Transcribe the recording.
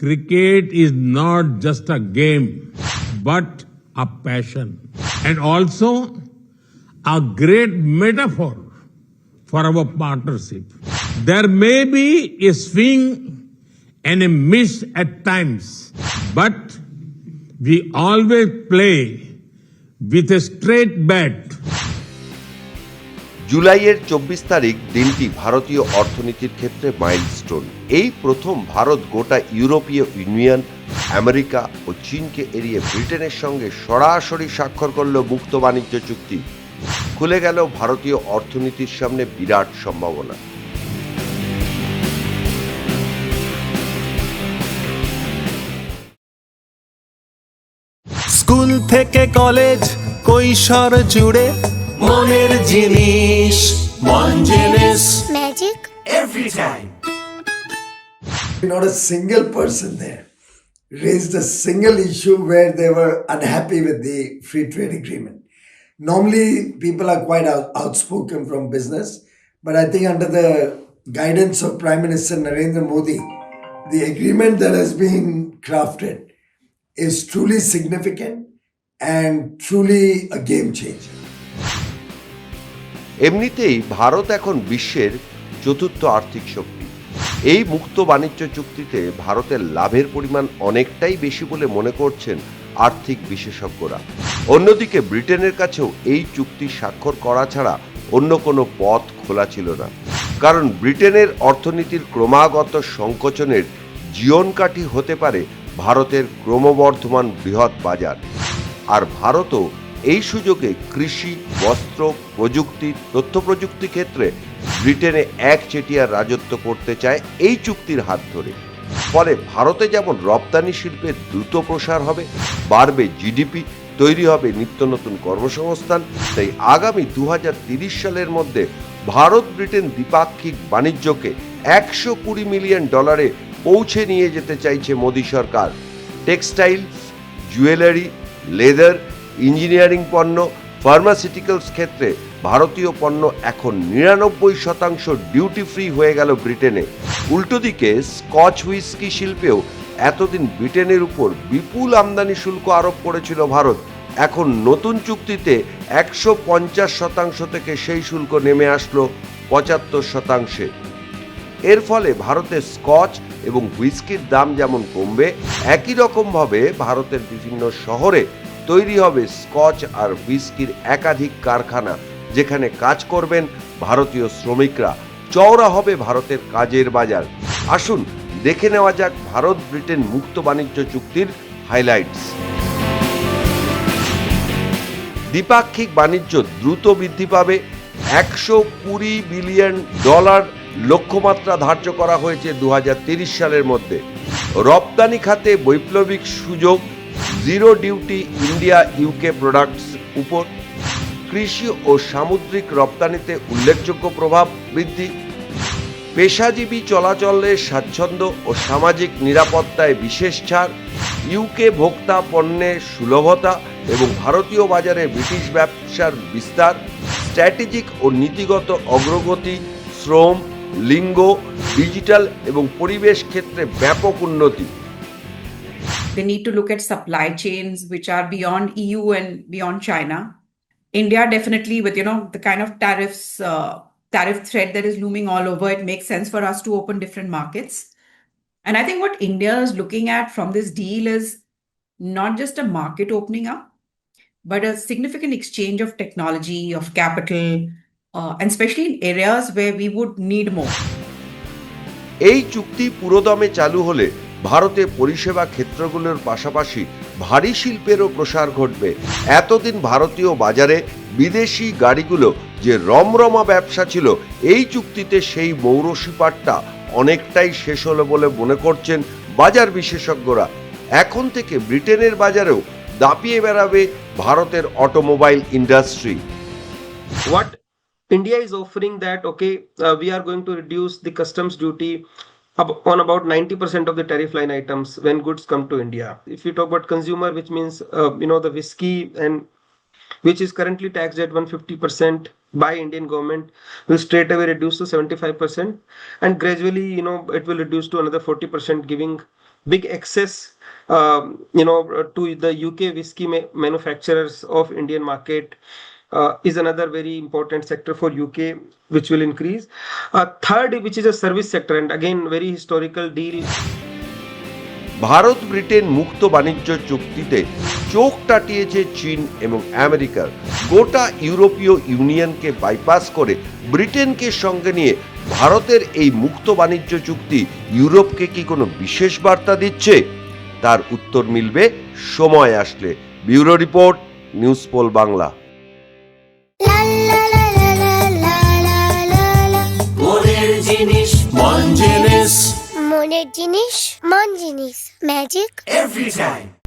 cricket is not just a game, but a passion and also a great metaphor for our partnership. There may be a swing and a miss at times, but we always play with a straight bat জুলাইয়ের চব্বিশ তারিখ দিনটি ভারতীয় অর্থনীতির ক্ষেত্রে milestone. এই প্রথম ভারত গোটা ইউরোপীয় ইউনিয়ন, আমেরিকা ও চীনকে এড়িয়ে ব্রিটেনের সঙ্গে সরাসরি স্বাক্ষর করল মুক্ত বাণিজ্য চুক্তি। খুলে গেল ভারতীয় অর্থনীতির সামনে বিরাট সম্ভাবনা। স্কুল থেকে কলেজ কৈশোর জুড়ে মনের জিনিস মন জিনিস Magic every time not a single person there raised a single issue where they were unhappy with the free trade agreement. Normally, people are quite out, outspoken from business, but I think under the guidance of Prime Minister Narendra Modi, the agreement that has been crafted is truly significant and truly a game changer. এমনিতেই ভারত এখন বিশ্বের চতুর্থ আর্থিক শক্তি। এই মুক্ত বাণিজ্য চুক্তিতে ভারতের লাভের পরিমাণ অনেকটাই বেশি বলে মনে করছেন আর্থিক বিশেষজ্ঞরা। অন্যদিকে ব্রিটেনের কাছেও এই চুক্তি স্বাক্ষর করা ছাড়া অন্য কোনো পথ খোলা ছিল না। কারণ ব্রিটেনের অর্থনীতির ক্রমাগত সংকোচনের জীবনকাঠি হতে পারে ভারতের ক্রমবর্ধমান বৃহৎ বাজার। আর ভারতও এই সুযোগে কৃষি, বস্ত্র, প্রযুক্তি তথ্য প্রযুক্তি ক্ষেত্রে ব্রিটেনে একচেটিয়া রাজত্ব করতে চায় এই চুক্তির হাত ধরে। ফলে ভারতে যেমন রপ্তানি শিল্পের দ্রুত প্রসার হবে, বাড়বে জিডিপি, তৈরি হবে নিত্য নতুন কর্মসংস্থান, তাই আগামী দু সালের মধ্যে ভারত ব্রিটেন দ্বিপাক্ষিক বাণিজ্যকে একশো কুড়ি মিলিয়ন ডলারে পৌঁছে নিয়ে যেতে চাইছে মোদী সরকার। টেক্সটাইল জুয়েলারি, লেদার ইঞ্জিনিয়ারিং পণ্য, ফার্মাসিউটিক্যালস ক্ষেত্রে ভারতীয় পণ্য এখন নিরানব্বই শতাংশ ডিউটি ফ্রি হয়ে গেল ব্রিটেনে। উল্টো দিকে, স্কচ হুইস্কি শিল্পেও এতদিন ব্রিটেনের উপর বিপুল আমদানি শুল্ক আরোপ করেছিল ভারত। এখন নতুন চুক্তিতে একশো পঞ্চাশ শতাংশ থেকে সেই শুল্ক নেমে আসলো পঁচাত্তর শতাংশে। এর ফলে ভারতের স্কচ এবং হুইস্কির দাম যেমন কমবে, একই রকমভাবে ভারতের বিভিন্ন শহরে তৈরি হবে স্কচ আর হুইস্কির একাধিক কারখানা, যেখানে কাজ করবেন ভারতীয় শ্রমিকরা। চওড়া হবে ভারতের কাজের বাজার। আসুন, দেখে নেওয়া যাক ভারত ব্রিটেন মুক্ত বাণিজ্য চুক্তির হাইলাইটস। দ্বিপাক্ষিক বাণিজ্য দ্রুত বৃদ্ধি পাবে। একশো কুড়ি বিলিয়ন ডলার লক্ষ্যমাত্রা ধার্য করা হয়েছে দু সালের মধ্যে। রপ্তানি খাতে বৈপ্লবিক সুযোগ zero duty India UK products উপর কৃষি ও সামুদ্রিক রপ্তানিতে উল্লেখযোগ্য প্রভাব বৃদ্ধি। পেশাজীবী চলাচলের স্বাচ্ছন্দ্য ও সামাজিক নিরাপত্তায় বিশেষ ছাড় ইউকে ভোক্তা পণ্যের সুলভতা এবং ভারতীয় বাজারে ব্রিটিশ ব্যবসার বিস্তার, স্ট্র্যাটেজিক ও নীতিগত অগ্রগতি, শ্রম, লিঙ্গ, ডিজিটাল এবং পরিবেশ ক্ষেত্রে ব্যাপক উন্নতি। They need to look at supply chains which are beyond EU and beyond China. India definitely, with you know the kind of tariffs, uh, tariff threat that is looming all over, it makes sense for us to open different markets. And I think what India is looking at from this deal is not just a market opening up, but a significant exchange of technology, of capital, uh, and especially in areas where we would need more. এই চুক্তি পুরোদমে চালু হলে ভারতে পরিষেবা ক্ষেত্রগুলোর পাশাপাশি ভারী শিল্পেরও প্রসার ঘটবে। এতদিন ভারতীয় বাজারে বিদেশি গাড়িগুলো যে রমরমা ব্যবসা ছিল এই চুক্তিতে সেই মৌরসিপাটটা অনেকটাই শেষ হলো বলে মনে করছেন বাজার বিশেষজ্ঞরা। এখন থেকে ব্রিটেনের বাজারেও দাপিয়ে বেড়াবে ভারতের automobile industry. What India is offering that okay, uh, we are going to reduce the customs duty on about 90% of the tariff line items when goods come to India. If you talk about consumer, which means uh, you know the whiskey and which is currently taxed at 150% by Indian government will straight away reduce to 75% and gradually you know it will reduce to another 40% giving big access, um, you know, to the UK whiskey ma- manufacturers of Indian market. Uh, is another very important sector for UK, which will increase. Uh, third, which is a service sector, and again, very historical deal. Bharat Britain মুক্ত বাণিজ্য চুক্তিতে চোখ টাটিয়েছে চীন এবং আমেরিকার গোটা ইউরোপীয় ইউনিয়নকে bypass করে ব্রিটেনকে সঙ্গে নিয়ে ভারতের এই মুক্ত বাণিজ্য চুক্তি ইউরোপকে কি কোনো বিশেষ বার্তা দিচ্ছে তার উত্তর মিলবে সময় আসলে bureau report news pole Bangla মনের জিনিস মন জিনিস। মনের জিনিস মন জিনিস। Magic every time